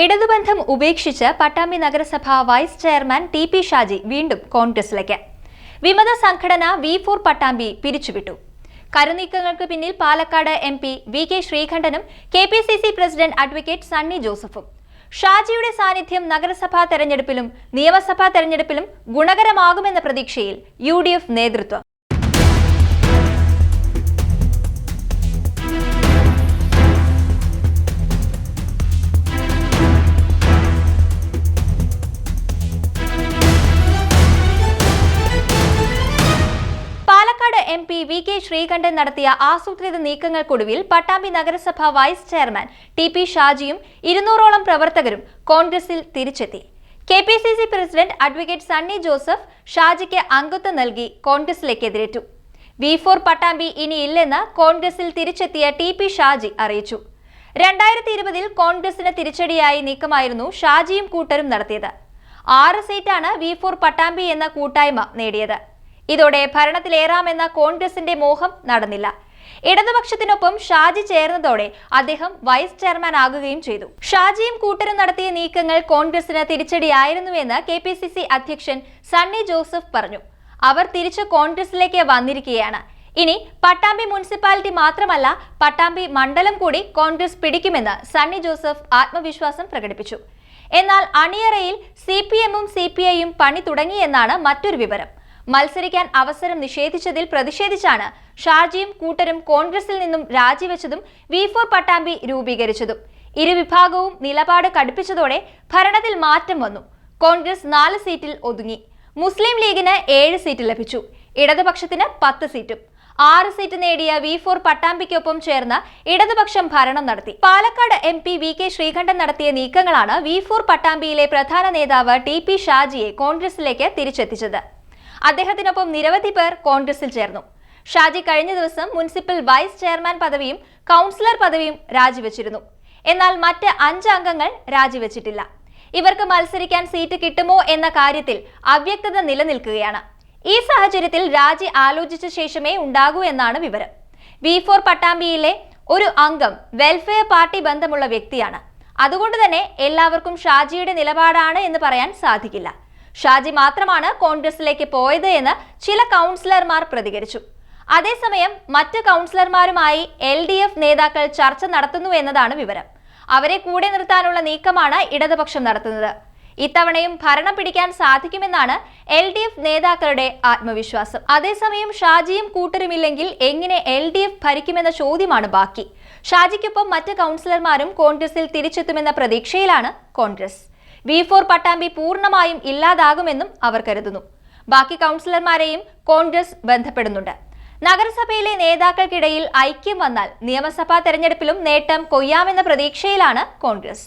ഇടതുബന്ധം ഉപേക്ഷിച്ച് പട്ടാമ്പി നഗരസഭ vice chairman T P Shaji വീണ്ടും കോൺഗ്രസിലേക്ക്. വിമത സംഘടന വി ഫോർ പട്ടാമ്പി പിരിച്ചുവിട്ടു. കരുനീക്കങ്ങൾക്ക് പിന്നിൽ Palakkad M P V K ശ്രീകണ്ഠനും K P C C president advocate Sunny ജോസഫും. ഷാജിയുടെ സാന്നിധ്യം നഗരസഭാ തെരഞ്ഞെടുപ്പിലും നിയമസഭാ തെരഞ്ഞെടുപ്പിലും ഗുണകരമാകുമെന്ന പ്രതീക്ഷയിൽ യു നേതൃത്വം. M P V K Sreekandan നടത്തിയ ആസൂത്രിത നീക്കങ്ങൾക്കൊടുവിൽ പട്ടാമ്പി നഗരസഭ വൈസ് ചെയർമാൻ ടി പി ഷാജിയും ഇരുന്നൂറോളം പ്രവർത്തകരും കോൺഗ്രസിൽ തിരിച്ചെത്തി. K P C C president advocate Sunny Joseph ഷാജിക്ക് അംഗത്വം നൽകി കോൺഗ്രസിലേക്ക് എതിരേറ്റു വി ഫോർ പട്ടാമ്പി ഇനിയില്ലെന്ന് കോൺഗ്രസിൽ തിരിച്ചെത്തിയ ടി പി ഷാജി അറിയിച്ചു. രണ്ടായിരത്തി ഇരുപതിൽ കോൺഗ്രസിന് തിരിച്ചടിയായി നീക്കമായിരുന്നു ഷാജിയും കൂട്ടരും നടത്തിയത്. ആറ് സീറ്റാണ് വി ഫോർ പട്ടാമ്പി എന്ന കൂട്ടായ്മ നേടിയത്. ഇതോടെ ഭരണത്തിലേറാമെന്ന കോൺഗ്രസിന്റെ മോഹം നടന്നില്ല. ഇടതുപക്ഷത്തിനൊപ്പം ഷാജി ചേർന്നതോടെ അദ്ദേഹം വൈസ് ചെയർമാൻ ആകുകയും ചെയ്തു. ഷാജിയും കൂട്ടരും നടത്തിയ നീക്കങ്ങൾ കോൺഗ്രസിന് തിരിച്ചടിയായിരുന്നുവെന്ന് കെ പി സി സി അധ്യക്ഷൻ സണ്ണി ജോസഫ് പറഞ്ഞു. അവർ തിരിച്ച് കോൺഗ്രസിലേക്ക് വന്നിരിക്കുകയാണ്. ഇനി പട്ടാമ്പി മുനിസിപ്പാലിറ്റി മാത്രമല്ല പട്ടാമ്പി മണ്ഡലം കൂടി കോൺഗ്രസ് പിടിക്കുമെന്ന് സണ്ണി ജോസഫ് ആത്മവിശ്വാസം പ്രകടിപ്പിച്ചു. എന്നാൽ അണിയറയിൽ സി പി എമ്മും സി പി ഐയും പണി തുടങ്ങിയെന്നാണ് മറ്റൊരു വിവരം. മത്സരിക്കാൻ അവസരം നിഷേധിച്ചതിൽ പ്രതിഷേധിച്ചാണ് ഷാർജിയും കൂട്ടരും കോൺഗ്രസിൽ നിന്നും രാജിവെച്ചതും വി ഫോർ പട്ടാമ്പി രൂപീകരിച്ചതും. ഇരുവിഭാഗവും നിലപാട് കടുപ്പിച്ചതോടെ ഭരണത്തിൽ മാറ്റം വന്നു. കോൺഗ്രസ് നാല് സീറ്റിൽ ഒതുങ്ങി. മുസ്ലിം ലീഗിന് ഏഴ് സീറ്റ് ലഭിച്ചു. ഇടതുപക്ഷത്തിന് പത്ത് സീറ്റും. ആറ് സീറ്റ് നേടിയ വി ഫോർ പട്ടാമ്പിക്കൊപ്പം ചേർന്ന് ഇടതുപക്ഷം ഭരണം നടത്തി. Palakkad M P V K Sreekandan നടത്തിയ നീക്കങ്ങളാണ് വി ഫോർ പട്ടാമ്പിയിലെ പ്രധാന നേതാവ് ടി പി ഷാജിയെ കോൺഗ്രസിലേക്ക് തിരിച്ചെത്തിച്ചത്. അദ്ദേഹത്തിനൊപ്പം നിരവധി പേർ കോൺഗ്രസിൽ ചേർന്നു. ഷാജി കഴിഞ്ഞ ദിവസം മുനിസിപ്പൽ വൈസ് ചെയർമാൻ പദവിയും കൗൺസിലർ പദവിയും രാജിവെച്ചിരുന്നു. എന്നാൽ മറ്റ് അഞ്ച് അംഗങ്ങൾ രാജിവെച്ചിട്ടില്ല. ഇവർക്ക് മത്സരിക്കാൻ സീറ്റ് കിട്ടുമോ എന്ന കാര്യത്തിൽ അവ്യക്തത നിലനിൽക്കുകയാണ്. ഈ സാഹചര്യത്തിൽ രാജി ആലോചിച്ച ശേഷമേ ഉണ്ടാകൂ എന്നാണ് വിവരം. വി ഫോർ പട്ടാമ്പിയിലെ ഒരു അംഗം വെൽഫെയർ പാർട്ടി ബന്ധമുള്ള വ്യക്തിയാണ്. അതുകൊണ്ട് തന്നെ എല്ലാവർക്കും ഷാജിയുടെ നിലപാടാണ് എന്ന് പറയാൻ സാധിക്കില്ല. ഷാജി മാത്രമാണ് കോൺഗ്രസിലേക്ക് പോയത് എന്ന് ചില കൗൺസിലർമാർ പ്രതികരിച്ചു. അതേസമയം മറ്റ് കൗൺസിലർമാരുമായി എൽ ഡി എഫ് നേതാക്കൾ ചർച്ച നടത്തുന്നു എന്നതാണ് വിവരം. അവരെ കൂടെ നിർത്താനുള്ള നീക്കമാണ് ഇടതുപക്ഷം നടത്തുന്നത്. ഇത്തവണയും ഭരണം പിടിക്കാൻ സാധിക്കുമെന്നാണ് എൽ ഡി എഫ് നേതാക്കളുടെ ആത്മവിശ്വാസം. അതേസമയം ഷാജിയും കൂട്ടരുമില്ലെങ്കിൽ എങ്ങനെ എൽ ഡി എഫ് ഭരിക്കുമെന്ന ചോദ്യമാണ് ബാക്കി. ഷാജിക്കൊപ്പം മറ്റ് കൗൺസിലർമാരും കോൺഗ്രസിൽ തിരിച്ചെത്തുമെന്ന പ്രതീക്ഷയിലാണ് കോൺഗ്രസ്. വി ഫോർ പട്ടാമ്പി പൂർണമായും ഇല്ലാതാകുമെന്നും അവർ കരുതുന്നു. ബാക്കി കൗൺസിലർമാരെയും കോൺഗ്രസ് ബന്ധപ്പെടുന്നുണ്ട്. നഗരസഭയിലെ നേതാക്കൾക്കിടയിൽ ഐക്യം വന്നാൽ നിയമസഭാ തെരഞ്ഞെടുപ്പിലും നേട്ടം കൊയ്യാമെന്ന പ്രതീക്ഷയിലാണ് കോൺഗ്രസ്.